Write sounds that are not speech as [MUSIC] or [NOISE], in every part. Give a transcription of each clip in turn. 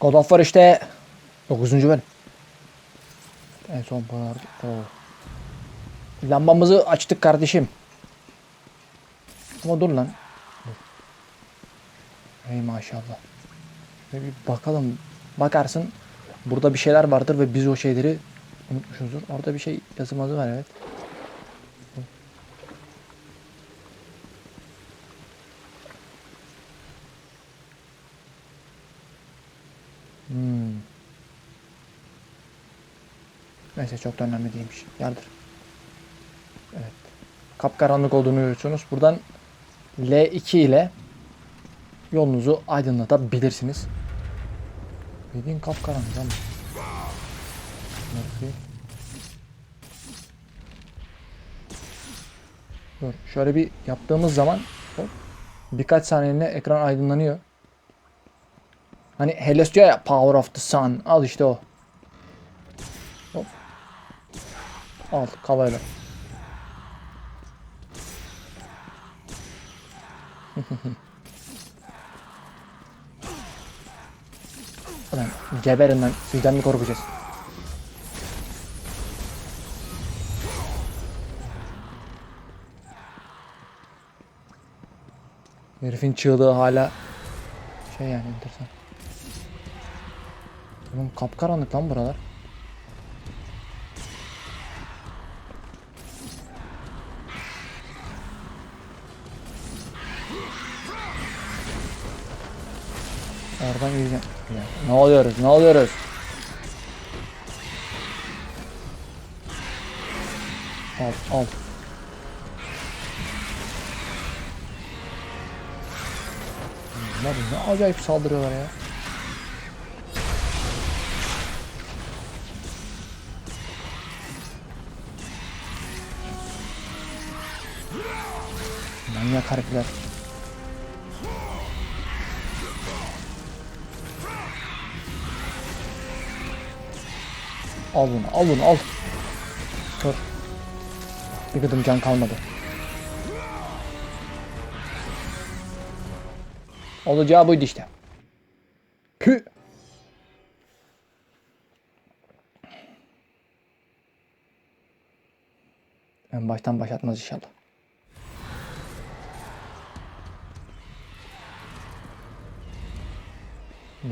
God of War işte 9. bölüm. En son pınar. Lambamızı açtık kardeşim. Ama dur lan. Dur. Ey maşallah. Ve bir bakalım. Bakarsın burada bir şeyler vardır ve biz o şeyleri unutmuşuzdur. Orada bir şey yazımazı var evet. Çok da önemli değilmiş. Yardır. Evet. Kapkaranlık olduğunu görüyorsunuz. Buradan L2 ile yolunuzu aydınlatabilirsiniz. Bildiğin kapkaranlık ama. Murphy. Dur. Şöyle bir yaptığımız zaman hop, birkaç saniyeliğine ekran aydınlanıyor. Hani Helios diyor ya Power of the Sun. Al işte o. Hop. Al kavayla. [LAUGHS] Ulan geberin lan. Sizden mi korkacağız? Herifin çığlığı hala şey yani enteresan. Oğlum kapkaranlık lan buralar. Oradan gideceğim. Ya, Ne oluyoruz? Ne oluyoruz? Al, al. Bunlar ne acayip saldırıyorlar ya. Manyak herifler. Al bunu, al bunu, al. Dur. Bir gıdım can kalmadı. Olacağı buydu işte. Pü. En baştan başlatmaz inşallah.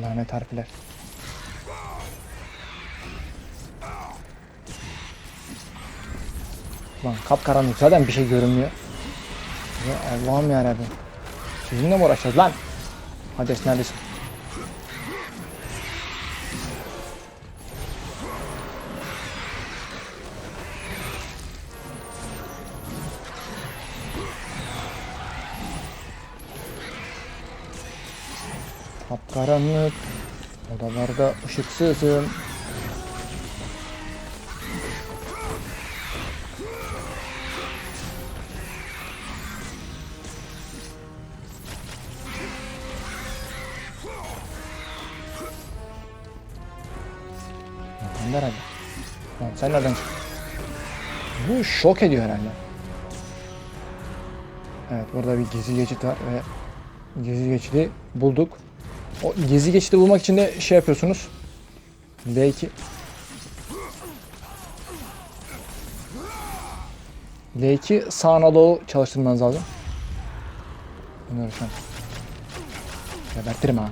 Lanet harfler. Lan kapkaranlık zaten bir şey görünmüyor. Ya Allah'ım yarabbim. Sizinle mi uğraşacağız lan? Hades neredesin? Kapkaranlık. Odalarda ışıksızım. Sen herhalde. Lan sen nereden çıktın? Bu şok ediyor herhalde. Evet burada bir gizli geçit var ve gizli geçidi bulduk. O gizli geçidi bulmak için de şey yapıyorsunuz. L2 L2 sağına doğru çalıştırmanız lazım. Bunu öğretmem. Gebertirim ha.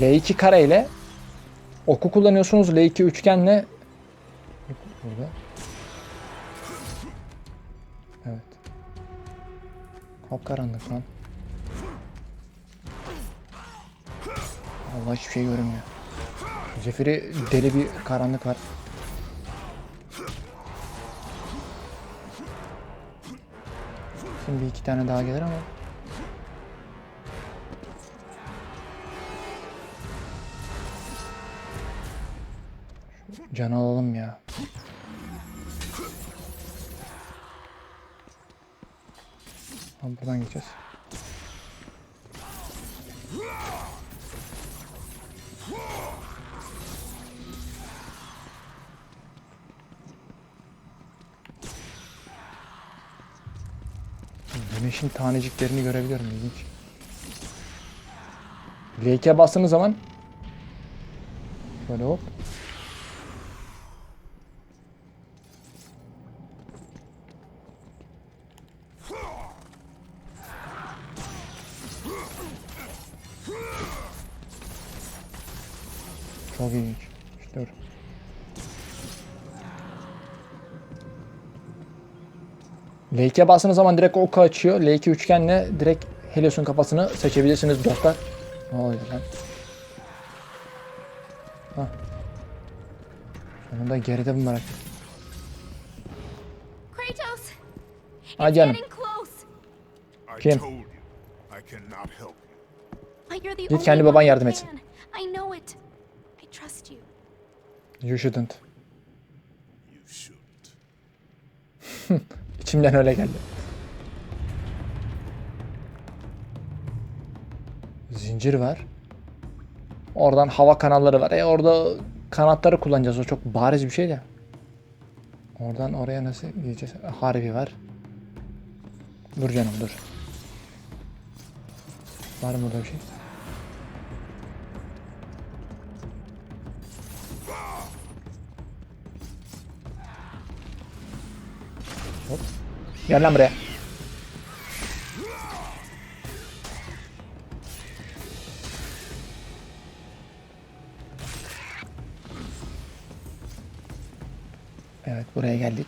L2 kare ile oku kullanıyorsunuz. L2 üçgenle burada. Evet. Kapkaranlık lan. Allah hiçbir şey görünmüyor. Zefiri deli bir karanlık var. Şimdi bir iki tane daha gelir ama Can alalım ya. Tamam buradan gideceğiz. Güneşin taneciklerini görebiliyorum ilginç. L2'ye bastığınız zaman şöyle hop. Çok ilginç. Dur. L2'ye bastığınız zaman direkt oku açıyor. L2 üçgenle direkt Helios'un kafasını seçebilirsiniz dostlar. Ne oluyor lan? Hah. Sonunda geride mi bıraktı? Kratos! Ha canım. Kim? Git kendi baban yardım etsin. Trust you. You shouldn't. You shouldn't. [LAUGHS] İçimden öyle geldi. Zincir var. Oradan hava kanalları var. E orada kanatları kullanacağız. O çok bariz bir şey de. Oradan oraya nasıl gideceğiz? Harbi var. Dur canım dur. Var mı burada bir şey? Gel lan buraya. Evet buraya geldik.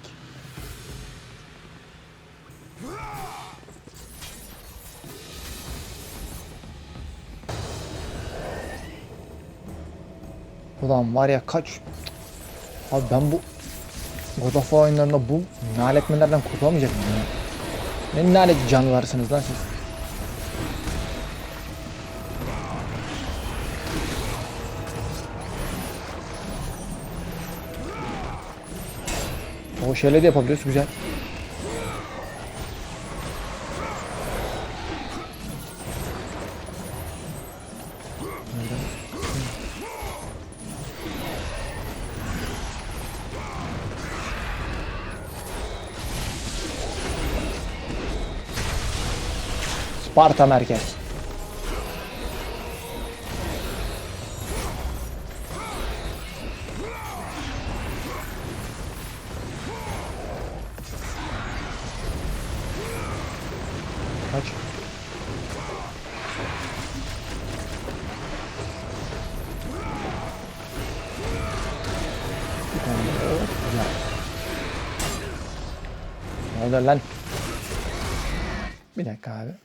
Ulan var ya kaç... Abi ben bu God of War oyunlarında bu naletmelerden kurtulamayacak ya? Ne nalet canlılarsınız lan siz? O şeyle de yapabiliyoruz güzel. Sparta merkez. Kaç. Ne oluyor lan? Bir dakika abi.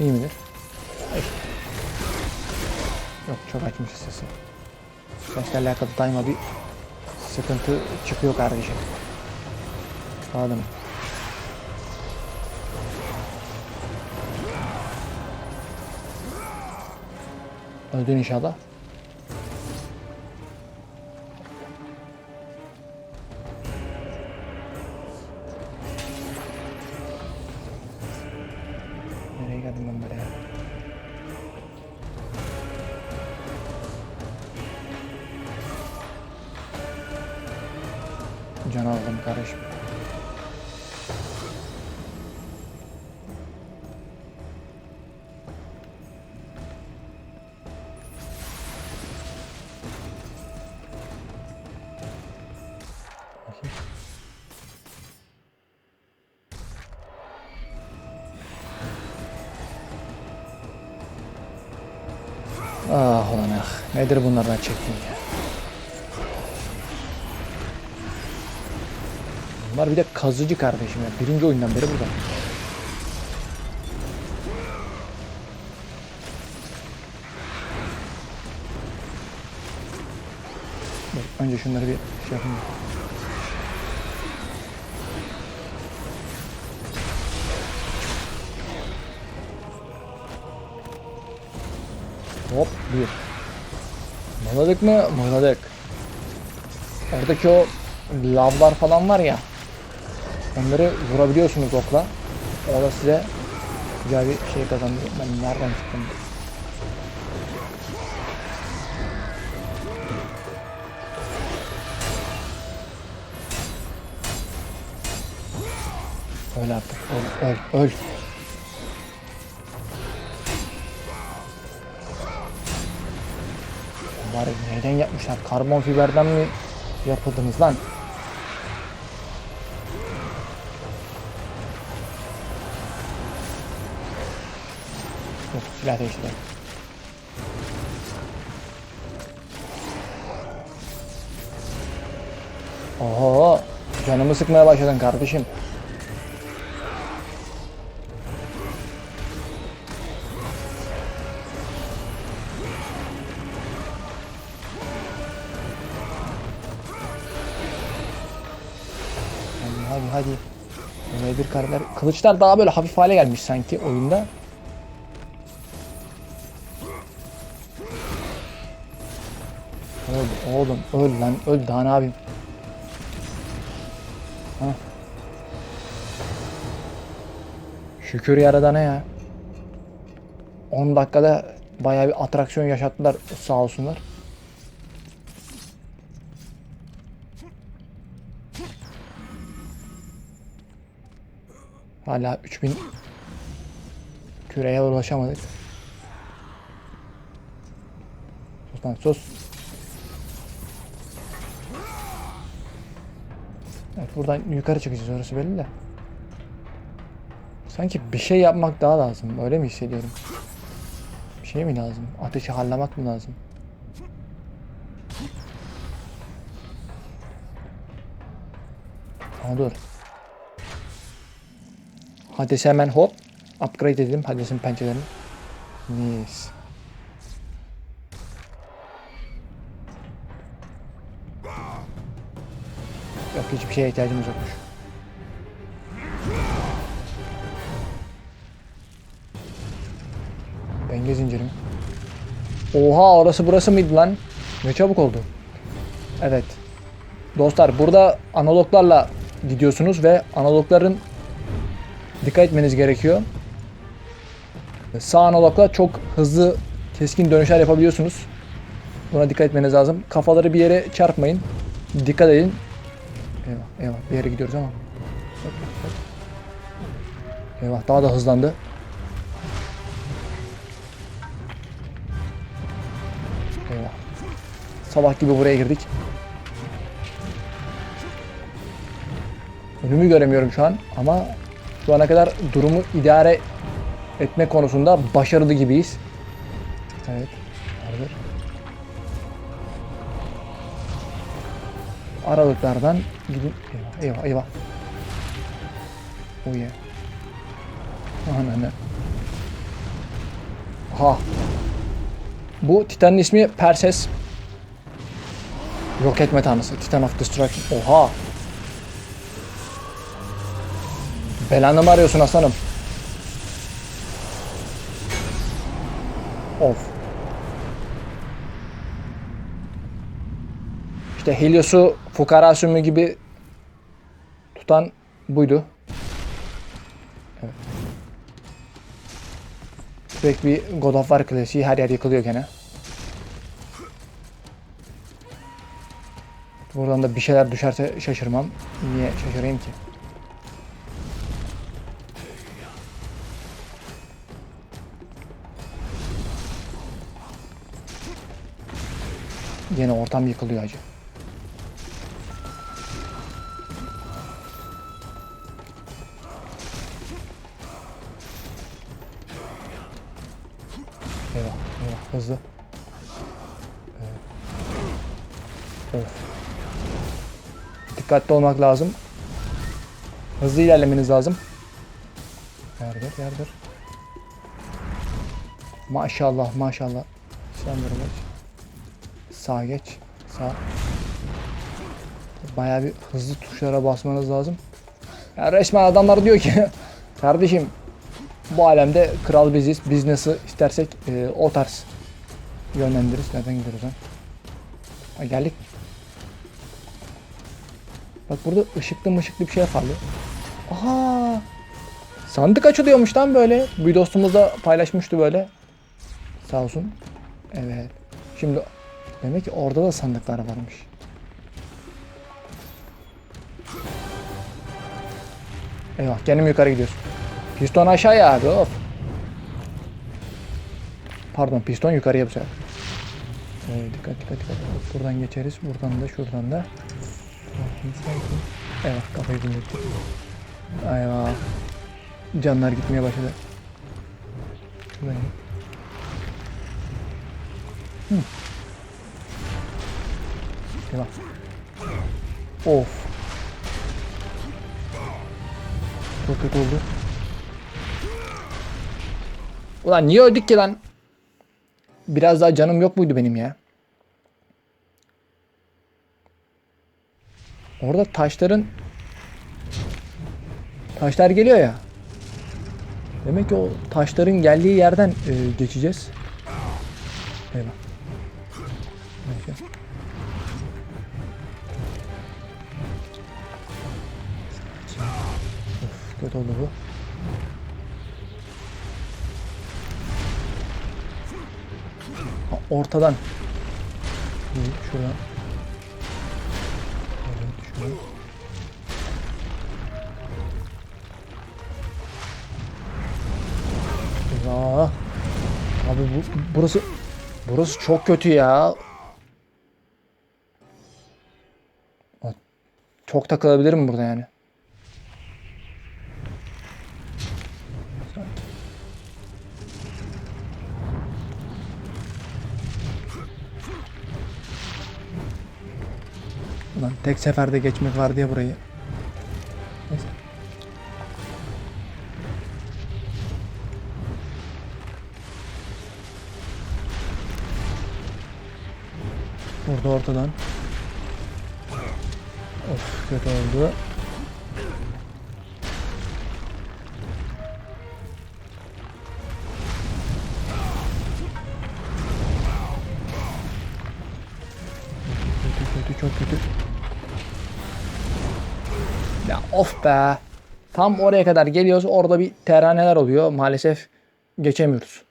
İyi midir? Ay. Yok çok açmışız sesi. Sesle alakalı daima bir sıkıntı çıkıyor kardeşim. Anladın mı? Öldün inşallah. Nedir bunlardan çektiğin ya? Bunlar bir de kazıcı kardeşim ya. Birinci oyundan beri burada. Dur, önce şunları bir şey yapayım. Hop bir. Mıhladık mı? Mıhladık. Oradaki o lavlar falan var ya. Onları vurabiliyorsunuz okla. O da size güzel bir şey kazandırıyor. Ben nereden çıktım? Öl artık. Öl, öl, öl. Ya, neyden yapmışlar? Karbon fiberden mi yapıldınız lan? Yok silah değiştirelim. Oho canımı sıkmaya başladın kardeşim. Hadi hadi hadi. Böyle bir kareler. Kılıçlar daha böyle hafif hale gelmiş sanki oyunda. Öl oğlum öl lan öl daha ne yapayım. Şükür yaradana ya. 10 dakikada bayağı bir atraksiyon yaşattılar sağ olsunlar. Hala 3000 küreye ulaşamadık. Sus lan sus. Evet buradan yukarı çıkacağız orası belli de. Sanki bir şey yapmak daha lazım. Öyle mi hissediyorum? Bir şey mi lazım? Ateşi harlamak mı lazım? Ama dur. Hades'i hemen hop upgrade edelim Hades'in pençelerini. Mis. Yok hiçbir şeye ihtiyacımız yokmuş. Denge zinciri mi? Oha orası burası mıydı lan? Ne çabuk oldu. Evet. Dostlar burada analoglarla gidiyorsunuz ve analogların dikkat etmeniz gerekiyor. Sağ analogla çok hızlı keskin dönüşler yapabiliyorsunuz. Buna dikkat etmeniz lazım. Kafaları bir yere çarpmayın. Dikkat edin. Eyvah eyvah bir yere gidiyoruz ama. Eyvah daha da hızlandı. Eyvah. Sabah gibi buraya girdik. Önümü göremiyorum şu an ama şu ana kadar durumu idare etme konusunda başarılı gibiyiz. Evet. Hazır. Aralıklardan gidin. Eyvah eyvah eyvah. Oh yeah. Ananı. Ha. Bu Titan'ın ismi Perses. Yok etme tanrısı. Titan of Destruction. Oha. Belanı mı arıyorsun aslanım? Of. İşte Helios'u fukara sümü gibi tutan buydu. Evet. Sürekli bir God of War klasiği her yer yıkılıyor gene. Buradan da bir şeyler düşerse şaşırmam. Niye şaşırayım ki? Yine ortam yıkılıyor acı. Eyvah, eyvah, hızlı. Evet. Dikkatli olmak lazım. Hızlı ilerlemeniz lazım. Yardır, yardır. Maşallah, maşallah. Sen geç. Sağ geç. Sağ. Bayağı bir hızlı tuşlara basmanız lazım. Ya resmen adamlar diyor ki [LAUGHS] kardeşim bu alemde kral biziz. Biz nasıl istersek e, o tarz yönlendiririz. Nereden gidiyoruz lan? Ha, geldik. Bak burada ışıklı mışıklı bir şey yapalım. Aha! Sandık açılıyormuş lan böyle. Bir dostumuz da paylaşmıştı böyle. Sağ olsun. Evet. Şimdi demek ki orada da sandıklar varmış. Eyvah mi yukarı gidiyorsun? Piston aşağıya abi of. Pardon piston yukarıya bu sefer. Oo, dikkat dikkat dikkat. Buradan geçeriz. Buradan da şuradan da. Evet kafayı dinlettik. Ayva. Canlar gitmeye başladı. Şuradan in. Hı. Devam. Of. Çok kötü oldu. Ulan niye öldük ki lan? Biraz daha canım yok muydu benim ya? Orada taşların taşlar geliyor ya. Demek ki o taşların geldiği yerden e, geçeceğiz. Eyvah. Kötü oldu bu. Ha, Ortadan. Değil, Şuradan. Evet, şuradan. Abi bu burası burası çok kötü ya. Çok takılabilirim burada yani. Ulan tek seferde geçmek vardı ya burayı. Neyse. Burada ortadan. Of kötü oldu. Of be. Tam oraya kadar geliyoruz. Orada bir terhaneler oluyor. Maalesef geçemiyoruz.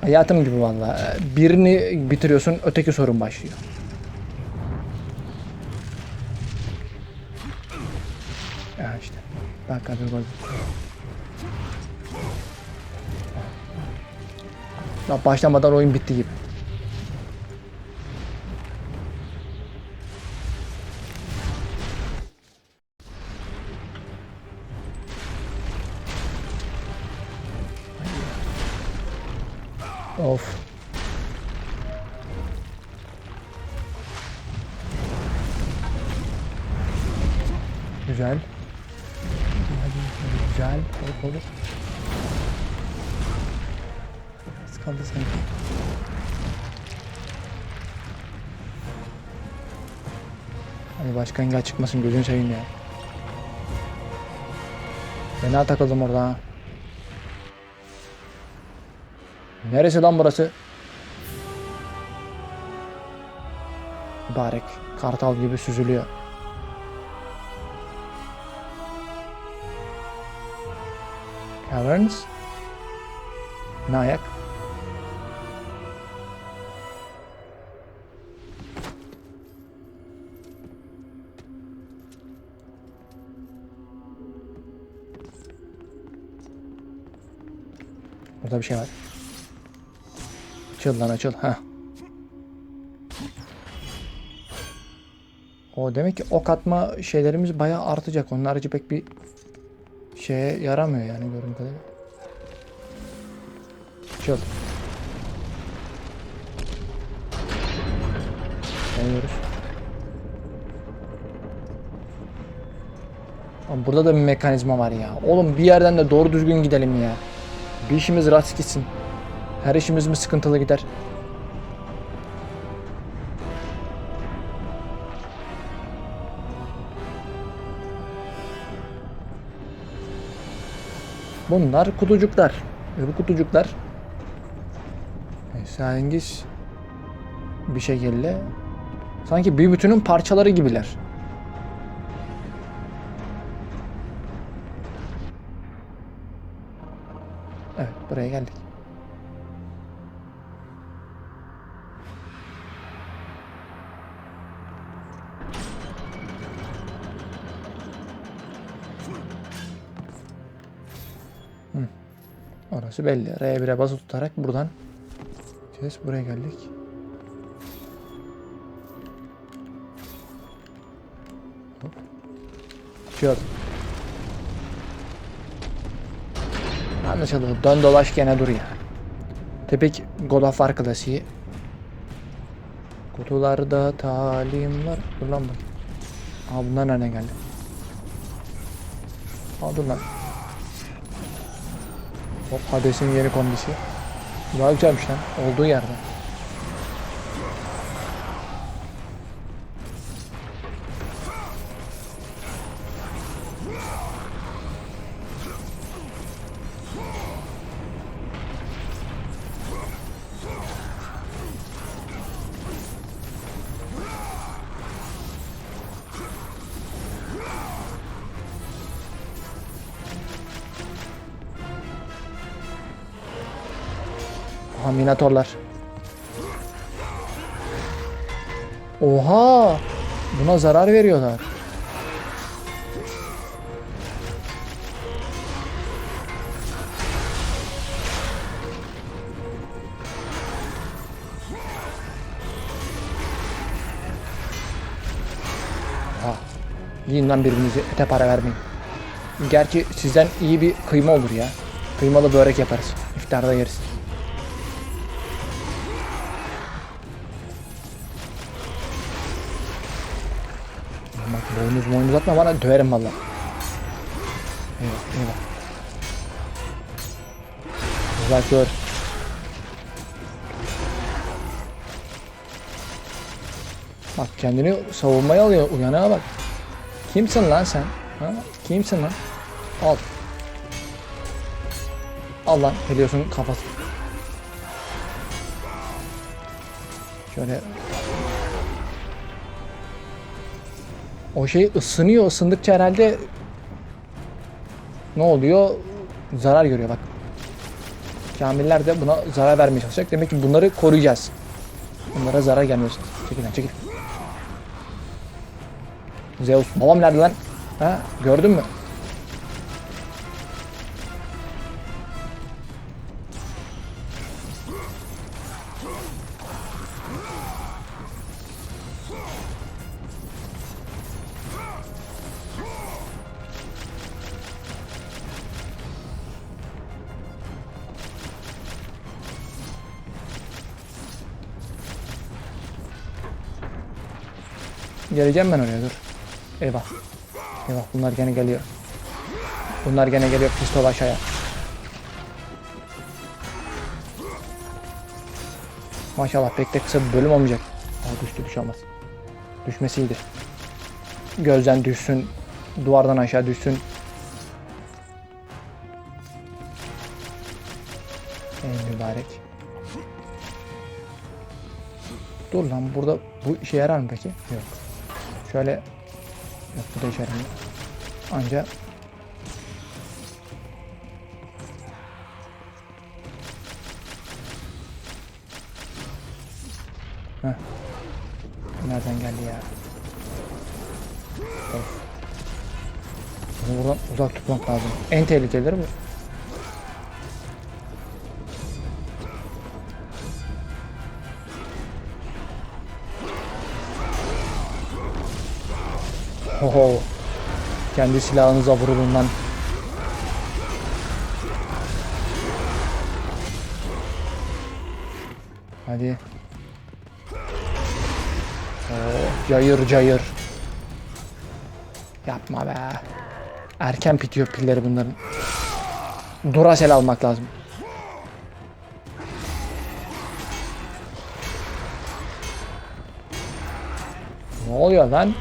Hayatım gibi valla. Birini bitiriyorsun, öteki sorun başlıyor. Ya işte. Bak abi bak. Daha başlamadan oyun bitti gibi. Of. Güzel. Güzel. Olur olur. Az sanki. Hadi başka engel çıkmasın gözünü seveyim ya. Fena takıldım orada ha. Neresi lan burası? Mübarek. Kartal gibi süzülüyor. Caverns. Ne ayak? Burada bir şey var. Açıl lan açıl. Ha. O demek ki ok atma şeylerimiz bayağı artacak. Onun harici pek bir şeye yaramıyor yani gördüğüm kadarıyla. Açıl. Geliyoruz. Ama burada da bir mekanizma var ya. Oğlum bir yerden de doğru düzgün gidelim ya. Bir işimiz rast gitsin. Her işimiz mi sıkıntılı gider? Bunlar kutucuklar. Ve bu kutucuklar esrarengiz bir şekilde sanki bir bütünün parçaları gibiler. Evet buraya geldik. Orası belli. R1'e basılı tutarak buradan yapacağız? Buraya geldik. Hop. Çık. Anlaşıldı. Dön dolaş gene dur ya. Tepek God of War klasiği. Kutularda talimler. Dur lan bak. Aa bunlar nereden geldi? Aa dur lan. Hop Hades'in yeni kondisi. Daha güzelmiş lan. Olduğu yerde. Minatorlar. Oha! Buna zarar veriyorlar. Oha. Yiyin lan birbirinizi ete para vermeyin. Gerçi sizden iyi bir kıyma olur ya. Kıymalı börek yaparız. İftarda yeriz. Boynuz boynuz atma bana döverim valla. Eyvah eyvah. Uzak dur. Bak kendini savunmaya alıyor. Uyanığa bak. Kimsin lan sen? Ha? Kimsin lan? Al. Al lan. Helios'un kafası. Şöyle O şey ısınıyor. Isındıkça herhalde ne oluyor? Zarar görüyor bak. Kamiller de buna zarar vermeye çalışacak. Demek ki bunları koruyacağız. Bunlara zarar gelmesin. Çekil lan çekil. Zeus. Babam nerede lan? Ha? Gördün mü? Geleceğim ben oraya dur. Eyvah. Eyvah bunlar gene geliyor. Bunlar gene geliyor pistol aşağıya. Maşallah pek de kısa bir bölüm olmayacak. Aa, düştü düş olmaz. Düşmesi iyidir. Gözden düşsün. Duvardan aşağı düşsün. Ey mübarek. Dur lan burada bu işe yarar mı peki? Yok. Şöyle yok bu da işe yaramıyor. Anca Heh. Nereden geldi ya? Of. Buradan uzak tutmak lazım. En tehlikelileri bu. Oho. Kendi silahınıza vurulun lan. Hadi. Oo, cayır cayır. Yapma be. Erken bitiyor pilleri bunların. Duracell almak lazım. Ne oluyor lan?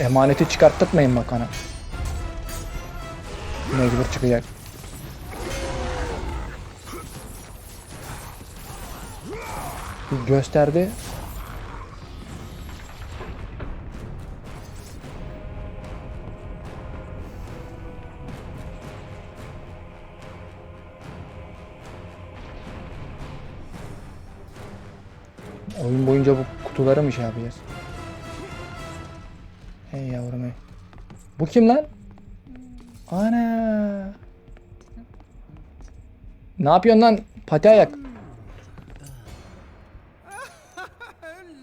Emaneti çıkarttırmayın bakana. Mecbur çıkacak. Gösterdi. Oyun boyunca bu kutuları mı şey yapacağız? Hey yavrum hey. Bu kim lan? Ana. Ne yapıyorsun lan? Pati ayak. [LAUGHS]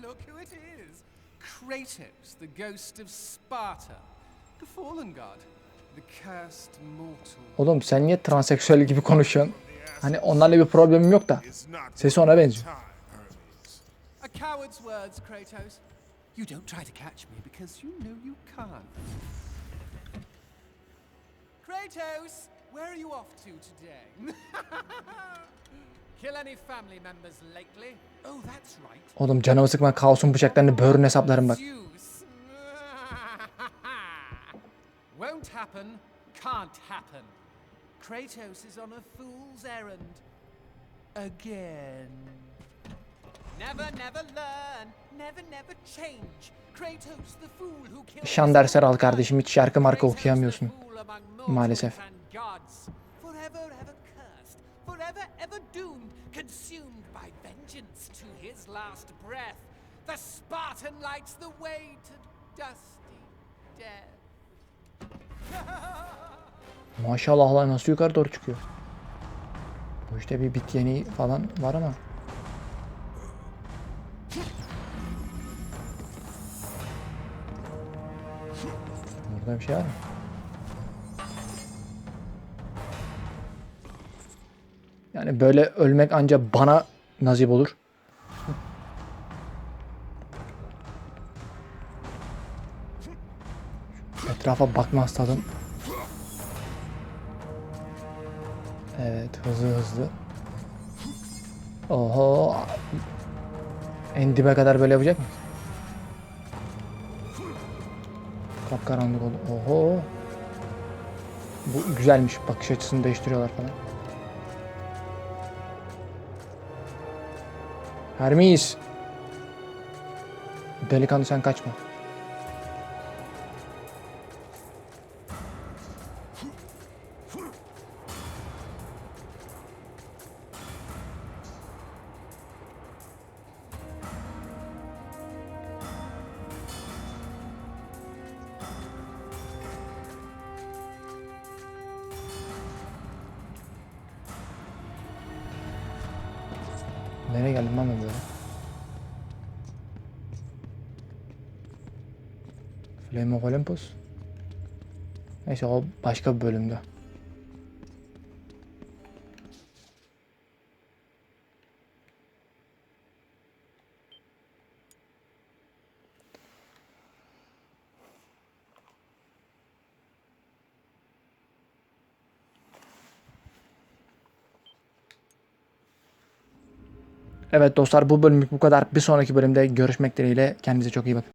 Look who it is! Kratos, the ghost of Sparta, the fallen god, the cursed mortal. Oğlum sen niye transseksüel gibi konuşuyorsun? Hani onlarla bir problemim yok da. Sesi ona benziyor. A coward's words, Kratos. You don't try to catch me because you know you can't. Kratos, where are you off to today? [LAUGHS] Kill any family members lately? Oh, that's right. Oğlum canımı sıkma kaosun bıçaklarını böğrüne saplarım bak. Zeus. [LAUGHS] Won't happen, can't happen. Kratos is on a fool's errand. Again. Never, never learn. Never, never change. Kratos, the fool who killed Şan dersler al kardeşim, hiç şarkı marka okuyamıyorsun. Maalesef. and gods. Forever, ever cursed. Forever, ever doomed. Consumed by vengeance to his last breath. The Spartan lights the way to dusty death. [LAUGHS] Maşallah lan nasıl yukarı doğru çıkıyor. Bu işte bir bit yeni falan var ama. Burada bir şey var mı? Yani böyle ölmek ancak bana nasip olur. Etrafa bakma tadım. Evet hızlı hızlı. Oho. En dibe kadar böyle yapacak mı? Kapkaranlık oldu. Oho. Bu güzelmiş. Bakış açısını değiştiriyorlar falan. Hermes. Delikanlı sen kaçma. Nereye geldim ben böyle? Flame of Olympus. Neyse o başka bir bölümde. Evet dostlar bu bölümlük bu kadar. Bir sonraki bölümde görüşmek dileğiyle. Kendinize çok iyi bakın.